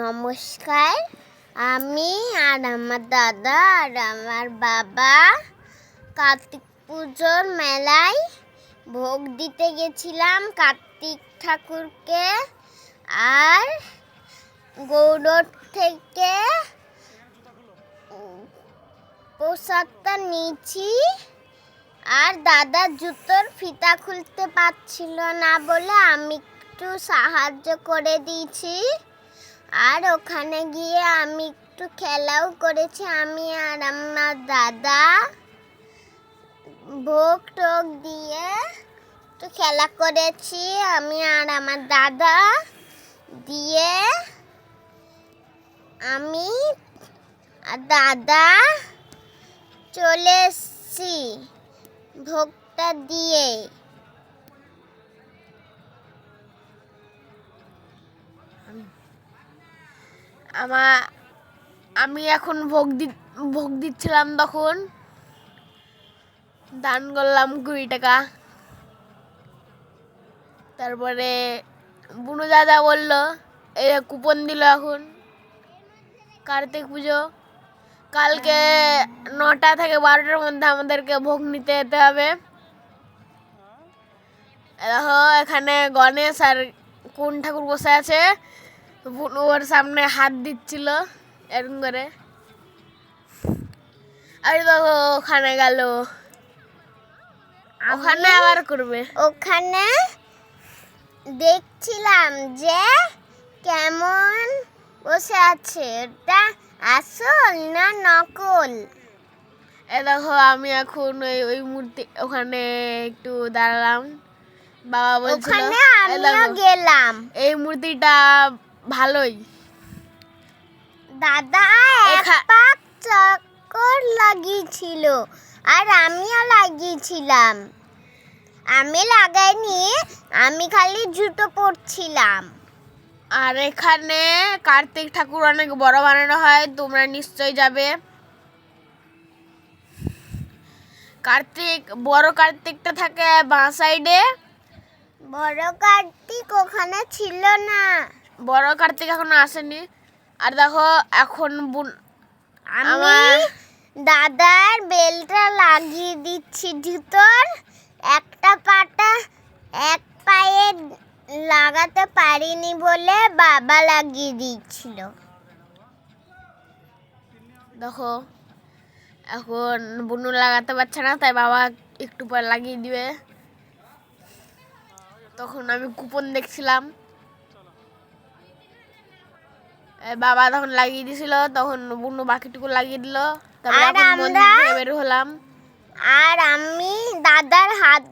নমস্কার। আমি আর আমার দাদা আর আমার বাবা কার্তিক পুজোর মেলায় ভোগ দিতে গেছিলাম কার্তিক ঠাকুরকে আর গৌড় থেকে প্রসাদটা নিয়েছি। আর দাদা জুতোর ফিতা খুলতে পারছিল না বলে আমি একটু সাহায্য করে দিয়েছি। আর ওখানে গিয়ে আমি একটু খেলাও করেছি, আমি আর আমার দাদা। ভোগ টোক দিয়ে একটু খেলা করেছি, আমি আর আমার দাদা। দিয়ে আমি আর দাদা চলে এসছি ভোগটা দিয়ে। আমার আমি এখন ভোগ দি ভোগ দিচ্ছিলাম তখন। দান করলাম কুড়ি টাকা। তারপরে বুনু দাদা বলল এই কুপন দিল এখন। কার্তিক পুজো। কালকে নটা থেকে বারোটার মধ্যে আমাদেরকে ভোগ নিতে যেতে হবে। দেখো এখানে গণেশ আর কোন ঠাকুর বসে আছে? ওর সামনে হাত দিচ্ছিল এরকম করে। আর দেখো ওখানে গেল। ওখানে আবার করবে। ওখানে দেখছিলাম যে কেমন বসে আছে। ওটা আসল না নকল? এ দেখো আমি এখন ওই ওই মূর্তি ওখানে একটু দাঁড়ালাম। বাবা বলছিল ওখানে আমিও গেলাম। এই মূর্তিটা ভালোই। দাদা এক পাক চক্কর লাগিয়েছিল আর আমিও লাগিয়েছিলাম। আমি লাগাইনি আমি খালি জুতো পরছিলাম। আর এখানে কার্তিক ঠাকুর অনেক বড় বানানো হয় তোমরা নিশ্চয় যাবে। কার্তিক বড় কার্তিকটা থাকে বাঁ সাইডে বড় কার্তিক ওখানে ছিল না। বড় কার্তিক এখনও আসেনি। আর দেখো এখন আমি আমার- দাদার বেলটা লাগিয়ে দিচ্ছি জুতোর। একটা পাটা এক পায়ে লাগাতে পারিনি বলে বাবা লাগিয়ে দিচ্ছিল দেখো এখন বুনু লাগাতে পারছে না তাই বাবা একটু পর লাগিয়ে দিবে। তখন আমি কুপন দেখছিলাম। বাবা তখন লাগিয়ে দিছিল তখন বুনু বাকিটুকু লাগিয়ে দিল। তারপর বের হলাম। আর আমি দাদার হাত